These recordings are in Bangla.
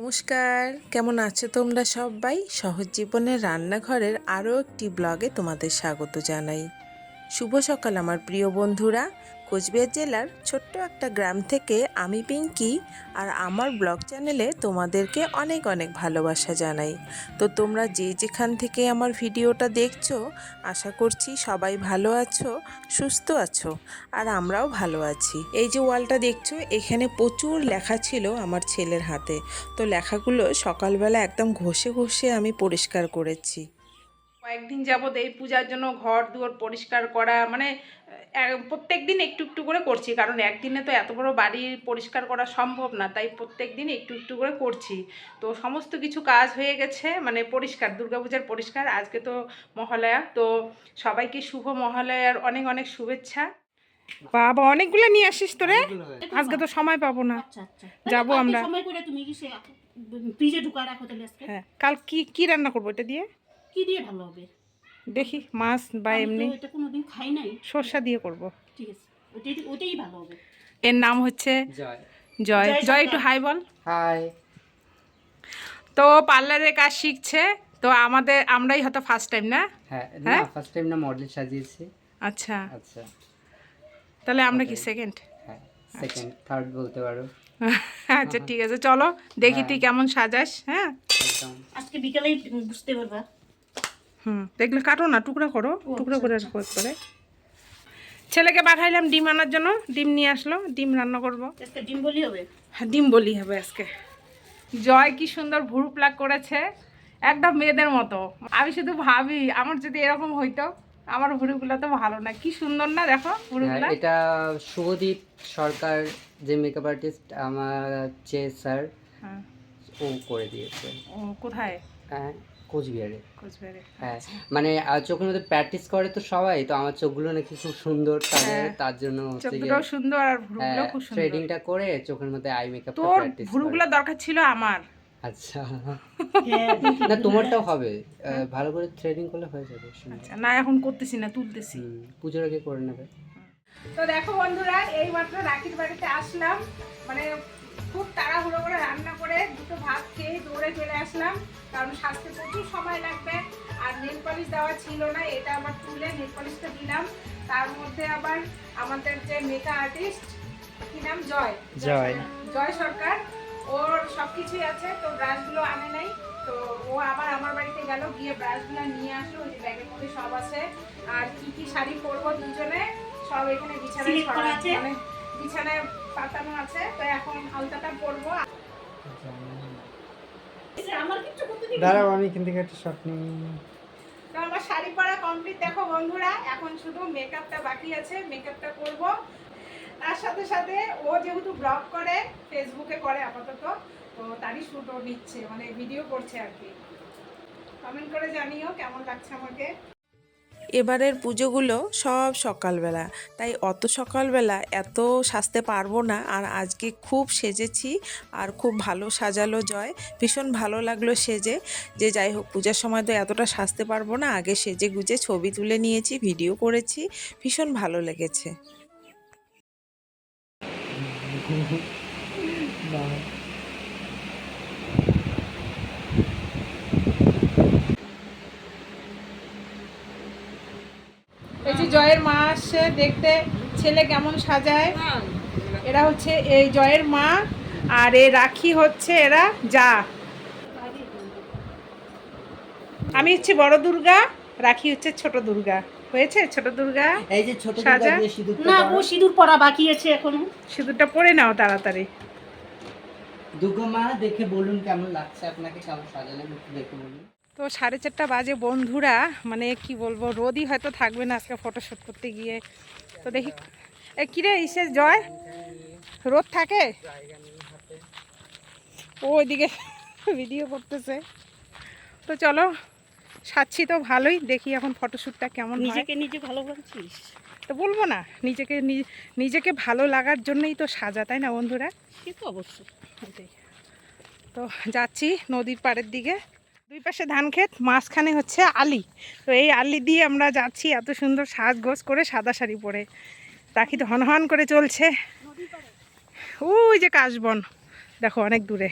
নমস্কার। কেমন আছো তোমরা সবাই? সহজ জীবনের রান্নাঘরের আরও একটি ব্লগে তোমাদের স্বাগত জানাই। শুভ সকাল আমার প্রিয় বন্ধুরা। কোচবিহার জেলার ছোট্ট একটা গ্রাম থেকে আমি পিঙ্কি আর আমার ব্লগ চ্যানেলে তোমাদেরকে অনেক অনেক ভালোবাসা জানাই। তো তোমরা যে যেখান থেকে আমার ভিডিওটা দেখছ, আশা করছি সবাই ভালো আছো, সুস্থ আছো, আর আমরাও ভালো আছি। এই যে ওয়ালটা দেখছ, এখানে প্রচুর লেখা ছিল আমার ছেলের হাতে। তো লেখাগুলো সকালবেলা একদম ঘষে ঘষে আমি পরিষ্কার করেছি। কয়েকদিন যাবৎ এই পূজার জন্য ঘর দুয়ার পরিষ্কার করা মানে প্রত্যেক দিন একটু একটু করে করছি কারণ একদিনে তো এত বড় বাড়ি পরিষ্কার করা সম্ভব না তাই প্রত্যেক দিন একটু একটু করে করছি। তো সমস্ত কিছু কাজ হয়ে গেছে মানে পরিষ্কার দুর্গাপূজার পরিষ্কার আজকে তো মহালয়া তো সবাইকে শুভ মহালয়ার অনেক অনেক শুভেচ্ছা। বাবা অনেকগুলো নিয়ে আসিস তোরে? আজকে তো সময় পাবো না। আচ্ছা আচ্ছা। যাব আমরা। সময় করে তুমি কি ফ্রিজে ঢুকা রাখো তাহলে হ্যাঁ কাল কি কি রান্না করব এটা দিয়ে? কি দিয়ে ভালো হবে? দেখি মাছ বা এমনি এটা কোনোদিন খাই নাই। সর্ষা দিয়ে করব। ঠিক আছে। ওটাই ওটাই ভালো হবে। এর নাম হচ্ছে জয়। জয়। জয় একটু হাই বল। হাই। তো পার্লারের কাজ শিখছে? তো আমাদের আমরাই হয়তো ফার্স্ট টাইম না? হ্যাঁ হ্যাঁ? না ফার্স্ট টাইম না মডেল সাজিয়েছি। আচ্ছা। আচ্ছা। তাহলে আমরা কি সেকেন্ড হ্যাঁ সেকেন্ড থার্ড বলতে পারো। আচ্ছা ঠিক আছে চলো দেখি তুই হ্যাঁ। কেমন সাজাস হ্যাঁ? আজকে বিকালেই বুঝতে পারবা। হুম দেখলে কাটো না টুকরা করো টুকরা আচ্ছা, করে আচ্ছা। করে ছেলেকে পাঠাইলাম ডিম আনার জন্য ডিম নিয়ে আসলো ডিম রান্না করব। আজকে ডিম বলি হবে? হ্যাঁ ডিম বলি হবে আজকে। জয় কি সুন্দর ভুরু প্লাক করেছে একদম মেয়েদের মতো। আমি শুধু ভাবি আমার যদি এরকম হইতো আমার ভুরুগুলো তো ভালো না। কি সুন্দর না দেখো হ্যাঁ ভুরুগুলো এটা শুভদীপ সরকার যে মেকআপ আর্টিস্ট আমার যে স্যার হ্যাঁ। ও করে দিয়েছে। ও কোথায়? হ্যাঁ কোচবিহারে। কোচবিহারে হ্যাঁ মানে আর চোখের মধ্যে প্র্যাকটিস করে তো সবাই তো আমার চোখগুলো নাকি খুব সুন্দর তাদের হ্যাঁ। তার জন্য সুন্দর আর ভুরুগুলো খুব সুন্দর। থ্রেডিংটা করে চোখের মধ্যে আই মেকআপ তোর ভুরুগুলো দরকার ছিল আমার। আচ্ছা। হ্যাঁ না তোমারটাও হবে। আহ, ভালো করে থ্রেডিং করলে হয়ে যাবে আচ্ছা না এখন করতেছি না তুলতেছি। পুজোর আগে করে নেবে। তো দেখো বন্ধুরা এই মাত্র রাখির বাড়িতে আসলাম। মানে দৌড়ে চলে আসলাম কারণ সাজতে প্রচুর সময় লাগবে আর নেল পলিশ দেওয়া ছিল না এটা আমার তুলে নেল পলিশটা দিলাম। তার মধ্যে আবার আমাদের যে মেকআপ আর্টিস্ট কি নাম? জয়। জয়। জয় সরকার ওর সব কিছুই আছে তো ব্রাশগুলো আনে নাই তো ও আবার আমার বাড়িতে গেল গিয়ে ব্রাশগুলো নিয়ে আসলো ওই যে ব্যাগের মধ্যে সব আছে। আর কি কি শাড়ি পরবো দুজনে সব এখানে বিছানায় Select ছড়া- আছে? মানে বিছানায় পাতানো আছে তো এখন আলতাটা পরবো। দাঁড়াও আমি এখান থেকে একটা শট নিই। আমার শাড়ি পরা কমপ্লিট দেখো বন্ধুরা এখন শুধু মেকআপটা বাকি আছে মেকআপটা করব। তার সাথে সাথে ও যেহেতু ব্লগ করে ফেসবুকে করে আপাতত তো তারই শ্যুটও নিচ্ছে মানে ভিডিও করছে আর কি। কমেন্ট করে জানিও কেমন লাগছে আমাকে। এবারের পুজোগুলো সব সকালবেলা। তাই অত সকালবেলা এত সাজতে পারব না। আর আজকে খুব সেজেছি আর খুব ভালো সাজালো জয়। ভীষণ ভালো লাগল সেজে। যে যাই হোক, পূজার সময় তো এতটা সাজতে পারব না। আগে সেজে গুজে ছবি তুলে নিয়েছি, ভিডিও করেছি। ভীষণ ভালো লেগেছে। জয়ের মা আসছে দেখতে ছেলে কেমন সাজায়। এরা হচ্ছে এই জয়ের মা আর এ রাখি হচ্ছে এরা যা। আমি হচ্ছে বড় দুর্গা রাখি হচ্ছে ছোট দুর্গা। হয়েছে ছোট দুর্গা? এই যে ছোট সাজা? সিঁদুর না ও সিঁদুর পরা বাকি আছে এখন। সিঁদুরটা পরে নাও তাড়াতাড়ি। দুর্গা মা দেখে বলুন কেমন লাগছে আপনাকে কেমন সাজালেন একটু দেখে বলুন। তো সাড়ে চারটা বাজে বন্ধুরা মানে কি বলব রোদই হয়তো থাকবে না আজকে ফটোশ্যুট করতে গিয়ে। তো দেখি এ কিরে ইসে জয়? রোদ থাকে? ও ওইদিকে ভিডিও করতেছে। তো চলো সাচ্ছি তো ভালোই দেখি এখন ফটোশ্যুটটা কেমন নিজেকে নিজে ভালো বলছিস তো বলব না নিজেকে নিজেকে ভালো লাগার জন্যই তো সাজা তাই না বন্ধুরা? সে তো অবশ্যই। তো যাচ্ছি নদীর পাড়ের দিকে। দুই পাশে ধান ক্ষেত মাঝখানে হচ্ছে আলি। তো এই আলি দিয়ে আমরা যাচ্ছি এত সুন্দর সাজগোজ করে সাদা শাড়ি পরে। রাখি তো হন হন করে চলছে। ওই যে কাশবন। দেখো অনেক দূরে।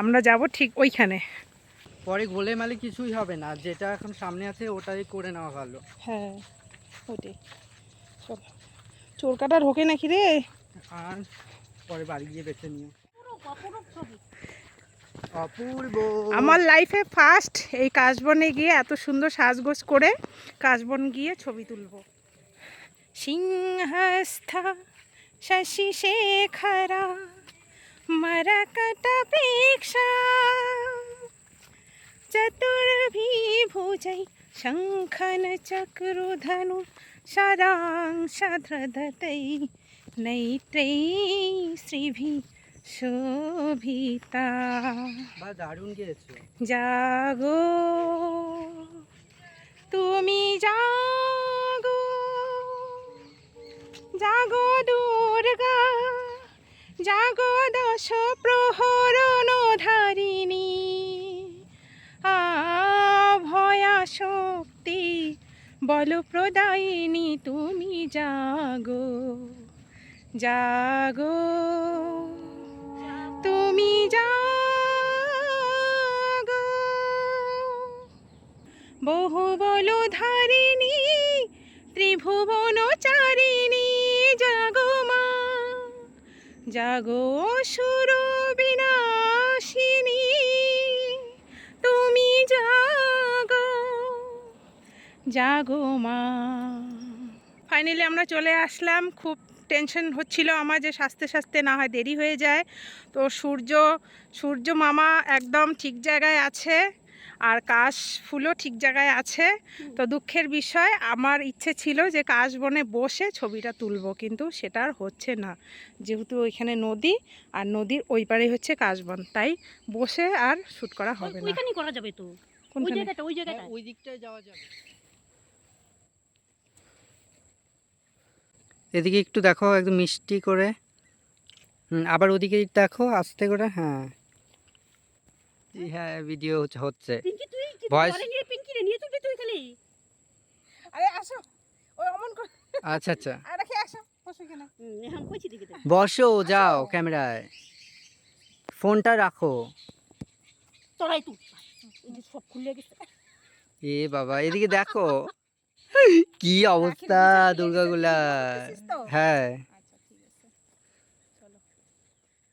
আমরা যাব ঠিক ওইখানে। পরে গোলে মালে কিছুই হবে না। যেটা এখন সামনে আছে ওটাই করে নেওয়া ভালো। হ্যাঁ ওটাই চল। চোর কাটা ঢোকে নাকি রে? আর পরে বাড়ি গিয়ে বেছে নিও। অপরূপ ছবি। অপূর্ব। আমার লাইফে ফার্স্ট এই কাশবনে গিয়ে এত সুন্দর সাজগোজ করে কাশবন গিয়ে ছবি তুলব। সিংহস্থ, শশি শেখরা, মরকট প্রেক্ষা চতুর্ভিভুজৈ শঙ্খন চক্রধনু সারাংশধৃতৈ নৈত্রৈ শ্রীভি শোভিতা। দারুণ গিয়েছো। জাগো তুমি জাগো। জাগো দুর্গা জাগো দশ প্রহরণ ধারিণী ভয়া শক্তি বল প্রদায়িনী তুমি জাগো। জাগো। জাগো। বহু বল ধারিণী ত্রিভুবন চারিণী জাগো মা। জাগো সুর বিনাশিনী তুমি জাগো। জাগো মা। ফাইনালি আমরা চলে আসলাম খুব টেনশন হচ্ছিল আমার যে সাজতে সাজতে না হয় দেরি হয়ে যায়। তো সূর্য সূর্য মামা একদম ঠিক জায়গায় আছে আর কাশ ফুলও ঠিক জায়গায় আছে। তো দুঃখের বিষয় আমার ইচ্ছে ছিল যে কাশ বনে বসে ছবিটা তুলব কিন্তু সেটা আর হচ্ছে না। যেহেতু ওইখানে নদী আর নদীর ওই পারে হচ্ছে কাশবন তাই বসে আর শ্যুট করা হবে না। করা যাবে তো? ওই কোনখানে জায়গাটা ওই জায়গাটা হ্যাঁ, ওই দিকটায় যাওয়া যাবে। এদিকে একটু দেখো একদম মিষ্টি করে। হুম আবার ওদিকে দেখো আস্তে করে হ্যাঁ। হ্যাঁ ভিডিও হচ্ছে পিঙ্কি তুই কি Voice- ঘরে নিয়ে পিঙ্কি রে নিয়ে তুলবি তুই খালি। আরে আসো। ওই অমন করে। আচ্ছা আচ্ছা। আর রাখি আসো বসো যাও ক্যামেরায়। ফোনটা রাখো। তোরাই তুল। এই যে সব খুলে গেছে। এ বাবা এদিকে দেখো। কি অবস্থা দুর্গাগুলা হ্যাঁ। আচ্ছা চলো।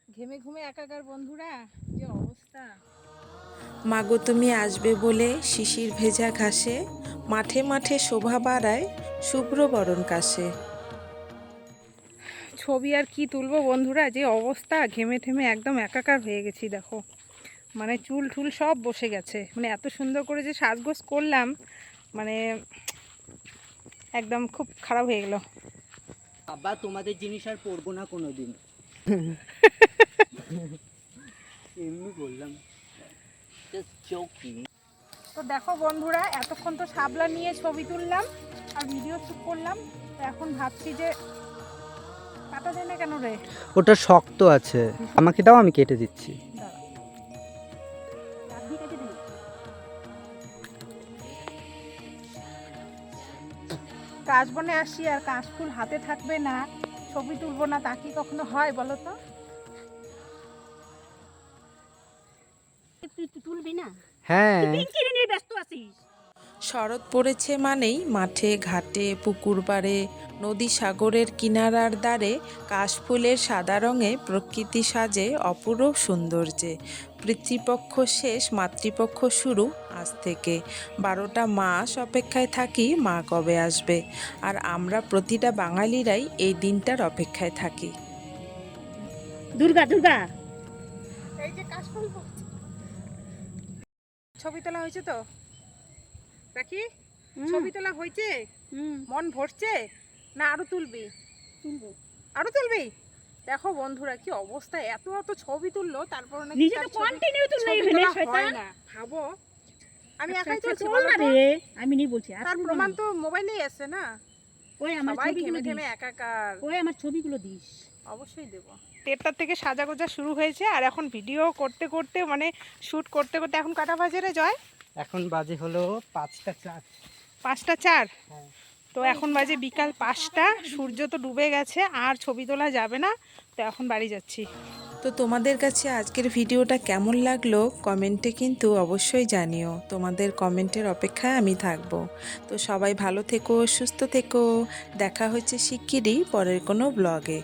ঘেমে ঘুমে একাকার বন্ধুরা যে অবস্থা? মাগো তুমি আসবে বলে শিশির ভেজা ঘাসে মাঠে মাঠে শোভা বাড়ায় শুভ্র বরণ কাশে। ছবি আর কি তুলবো বন্ধুরা যে অবস্থা ঘেমে ঠেমে একদম একাকার হয়ে গেছি দেখো। মানে চুল টুল সব বসে গেছে। মানে এত সুন্দর করে যে সাজগোজ করলাম মানে একদম খুব খারাপ হয়ে গেল। বাবা তোমাদের জিনিস আর পরবো না কোনোদিন। এমনি বললাম। তো দেখো বন্ধুরা এতক্ষণ তো সাবলা নিয়ে ছবি তুললাম আর ভিডিও শ্যুট করলাম। তো এখন ভাবছি যে কাটা যায় না কেন রে? ওটা শক্ত আছে। আমাকে দাও আমি কেটে দিচ্ছি। কাশবনে আসি আর কাশফুল হাতে থাকবে না ছবি তুলবো না তা কি কখনো হয় বলো তো? তুই তুই তুলবি না। হ্যাঁ। ব্যস্ত আছিস? শরৎ পড়েছে মানেই মাঠে ঘাটে পুকুর পাড়ে নদী সাগরের কিনারার দ্বারে কাশফুলের সাদা রঙে প্রকৃতি সাজে অপূর্ব সৌন্দর্যে। পিতৃপক্ষ শেষ মাতৃপক্ষ শুরু আজ থেকে বারোটা মাস অপেক্ষায় থাকি মা কবে আসবে। আর আমরা প্রতিটা বাঙালিরাই এই দিনটার অপেক্ষায় থাকি। দুর্গা দুর্গা। এই যে ছবি তোলা হয়েছে তো? রাখি ছবি তোলা হয়েছে? মন ভরছে? না আরও তুলবি? তুলবো। আরও তুলবি? দেখো বন্ধুরা কি অবস্থা এত এত ছবি তুললো তারপর না। ভাবো আমি একাই চলছি বলো না রে আমি নেই বলছি আর তার প্রমাণ তো মোবাইলেই আছে না? ওই আমার ছবিগুলো দিস। একাকার। ওই আমার ছবিগুলো দিস। অবশ্যই দেবো। দেড়টার থেকে সাজা গোজা শুরু হয়েছে আর এখন ভিডিও করতে করতে মানে শ্যুট করতে করতে এখন কাটা বাজে রে জয়? এখন বাজে হলো পাঁচটা চার। পাঁচটা চার? হ্যাঁ। তো এখন বাজে বিকাল পাঁচটা, সূর্য তো ডুবে গেছে, আর ছবি তোলা যাবে না, তো এখন বাড়ি যাচ্ছি। তো তোমাদের কাছে আজকের ভিডিওটা কেমন লাগল কমেন্টে কিন্তু অবশ্যই জানিও। তোমাদের কমেন্টের অপেক্ষায় আমি থাকব। তো সবাই ভালো থেকো, সুস্থ থেকো। দেখা হচ্ছে শিগগিরই পরের কোনো ব্লগে।